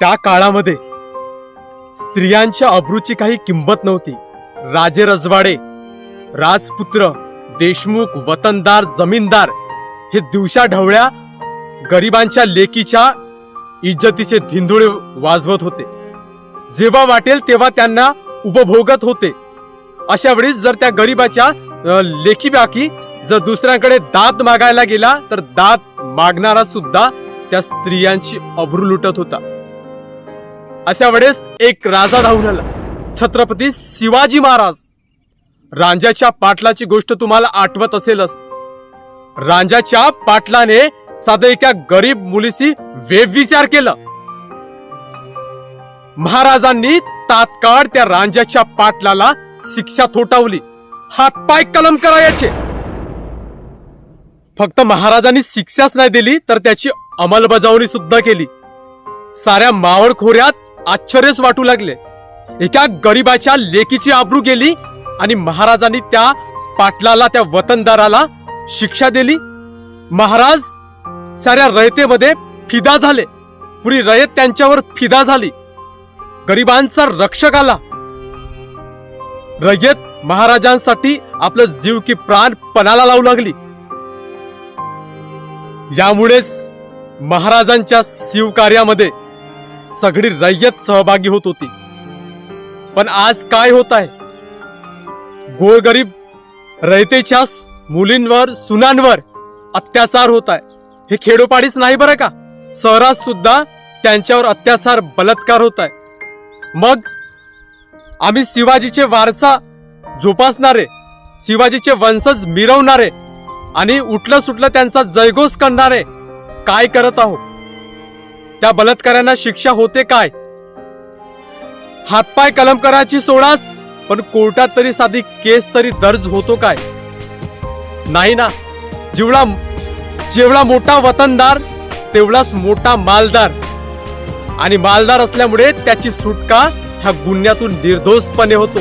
त्या काळामध्ये स्त्रियांच्या अब्रूची काही किंमत नव्हती. राजे रजवाडे राजपुत्र देशमुख वतनदार जमीनदार हे दिवसा ढवळ्या गरिबांच्या लेकीच्या इज्जतीचे धिंदुळे वाजवत होते. जेव्हा वाटेल तेव्हा त्यांना उपभोगत होते. अशा वेळी जर त्या गरिबाच्या लेखीबाकी जर दुसऱ्यांकडे दात मागायला गेला तर दात मागणारा सुद्धा त्या स्त्रियांची अब्रू लुटत होता. अशा वेळेस एक राजा धावून आला. छत्रपती शिवाजी महाराज. रांजाच्या पाटलाची गोष्ट तुम्हाला आठवत असेलच. रांजाच्या पाटलाने साधं एका गरीब मुलीशी वेविचार केला. महाराजांनी तात्काळ त्या रांजाच्या पाटलाला शिक्षा थोटावली. हातपाय कलम करायचे. फक्त महाराजांनी शिक्षाच नाही दिली तर त्याची अंमलबजावणी सुद्धा केली. साऱ्या मावळखोऱ्यात आश्चर्यच वाटू लागले. एका गरीबाच्या लेकीची आबरू गेली आणि महाराजांनी त्या पाटलाला त्या वतनदाराला शिक्षा दिली. महाराज साऱ्या रयतेमध्ये फिदा झाले. पुरी रयत त्यांच्यावर फिदा झाली. गरिबांचा रक्षक आला. रयत महाराजांसाठी आपलं जीव की प्राण पणाला लावू लागली. यामुळेच महाराजांच्या शिवकार्यामध्ये सगळी रयत सहभागी होत होती. पण आज काय होत आहे? गोरगरीब रयतेच्या मुलींवर सुनांवर अत्याचार होत आहे. हे खेडोपाडीच नाही बरं का? शहरात सुद्धा त्यांच्यावर अत्याचार बलात्कार होत आहे. मग आम्ही शिवाजीचे वारसा जोपासणारे शिवाजीचे वंशज मिरवणारे आणि उठलं सुटलं त्यांचा जयघोष करणारे काय करत आहोत? त्या बलात्कारांना शिक्षा होते काय? हातपाय कलम करायची सोडाच पण कोर्टात तरी साधी केस तरी दर्ज होतो काय? नाही ना. जेवढा जेवढा मोठा वतनदार तेवढाच मोठा मालदार. आणि मालदार असल्यामुळे त्याची सुटका ह्या गुन्ह्यातून निर्दोषपणे होतो.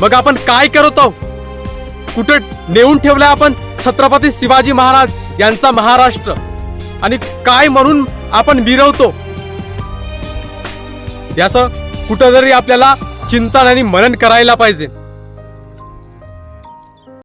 मग आपण काय करत? आहोत कुठे नेऊन ठेवलाय आपण छत्रपती शिवाजी महाराज यांचा महाराष्ट्र? आणि काय म्हणून आपण बिरवतो. याचं कुठंतरी आपल्याला चिंतन आणि मनन करायला पाहिजे.